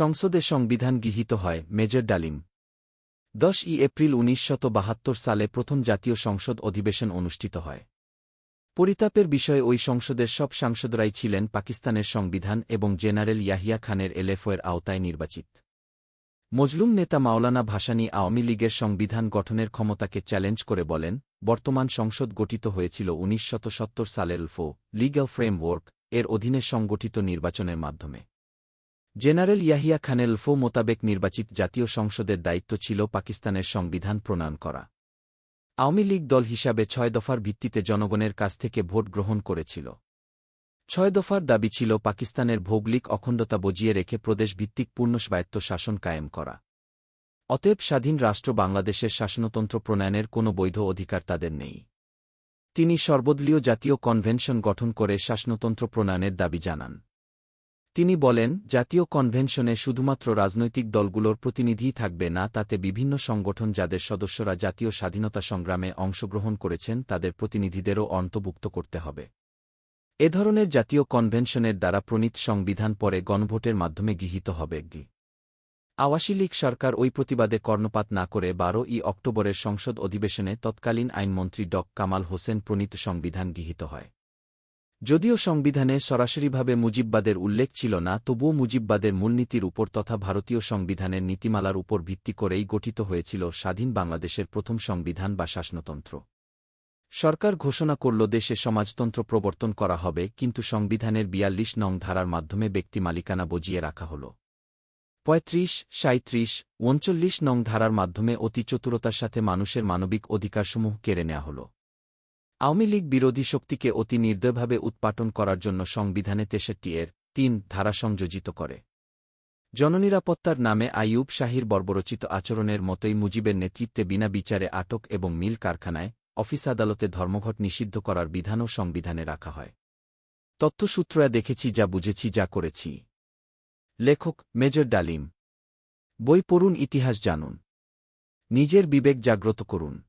সংসদে সংবিধান গৃহীত হয়, মেজর ডালিম। দশ ই এপ্রিল উনিশ সালে প্রথম জাতীয় সংসদ অধিবেশন অনুষ্ঠিত হয়। পরিতাপের বিষয়ে ওই সংসদের সব সাংসদরাই ছিলেন পাকিস্তানের সংবিধান এবং জেনারেল ইয়াহিয়া খানের এলএফওয়ের আওতায় নির্বাচিত। মজলুম নেতা মাওলানা ভাসানী আওয়ামী লীগের সংবিধান গঠনের ক্ষমতাকে চ্যালেঞ্জ করে বলেন, বর্তমান সংসদ গঠিত হয়েছিল উনিশ সালের ফো লিগাল ফ্রেমওয়ার্ক, এর অধীনে সংগঠিত নির্বাচনের মাধ্যমে। জেনারেল ইয়াহিয়া খানের ফো মোতাবেক নির্বাচিত জাতীয় সংসদের দায়িত্ব ছিল পাকিস্তানের সংবিধান প্রণয়ন করা। আওয়ামী লীগ দল হিসাবে ছয় দফার ভিত্তিতে জনগণের কাছ থেকে ভোট গ্রহণ করেছিল। ছয় দফার দাবি ছিল পাকিস্তানের ভৌগোলিক অখণ্ডতা বজিয়ে রেখে প্রদেশভিত্তিক পূর্ণ স্বায়ত্ত শাসন কায়েম করা। অতএব স্বাধীন রাষ্ট্র বাংলাদেশের শাসনতন্ত্র প্রণয়নের কোনো বৈধ অধিকার তাদের নেই। তিনি সর্বদলীয় জাতীয় কনভেনশন গঠন করে শাসনতন্ত্র প্রণয়নের দাবি জানান। তিনি বলেন, জাতীয় কনভেনশনে শুধুমাত্র রাজনৈতিক দলগুলোর প্রতিনিধিই থাকবে না, তাতে বিভিন্ন সংগঠন যাদের সদস্যরা জাতীয় স্বাধীনতা সংগ্রামে অংশগ্রহণ করেছেন, তাদের প্রতিনিধিদেরও অন্তর্ভুক্ত করতে হবে। এ ধরনের জাতীয় কনভেনশনের দ্বারা প্রণীত সংবিধান পরে গণভোটের মাধ্যমে গৃহীত হবে। গি। আওয়াসী লীগ সরকার ওই প্রতিবাদে কর্ণপাত না করে বারো ই অক্টোবরের সংসদ অধিবেশনে তৎকালীন আইনমন্ত্রী ড কামাল হোসেন প্রণীত সংবিধান গৃহীত হয়। যদিও সংবিধানে সরাসরিভাবে মুজিববাদের উল্লেখ ছিল না, তবুও মুজিববাদের মূলনীতির উপর তথা ভারতীয় সংবিধানের নীতিমালার উপর ভিত্তি করেই গঠিত হয়েছিল স্বাধীন বাংলাদেশের প্রথম সংবিধান বা শাসনতন্ত্র। সরকার ঘোষণা করল দেশে সমাজতন্ত্র প্রবর্তন করা হবে, কিন্তু সংবিধানের বিয়াল্লিশ নং ধারার মাধ্যমে ব্যক্তি মালিকানা বজিয়ে রাখা হল। পঁয়ত্রিশ সাঁত্রিশ উনচল্লিশ নং ধারার মাধ্যমে অতি চতুরতার সাথে মানুষের মানবিক অধিকারসমূহ কেড়ে নেওয়া হল। আওয়ামী লীগ বিরোধী শক্তিকে অতি নির্দয়ভাবে উৎপাটন করার জন্য সংবিধানে তেষট্টি এর তিন ধারা সংযোজিত করে। জননিরাপত্তার নামে আইয়ুব শাহির বর্বরচিত আচরণের মতোই মুজিবের নেতৃত্বে বিনা বিচারে আটক এবং মিল কারখানায় অফিস আদালতে ধর্মঘট নিষিদ্ধ করার বিধানও সংবিধানে রাখা হয়। তথ্যসূত্রয়া দেখেছি যা বুঝেছি, যা করেছি। লেখক মেজর ডালিম। বই পড়ুন, ইতিহাস জানুন। নিজের বিবেক জাগ্রত করুন।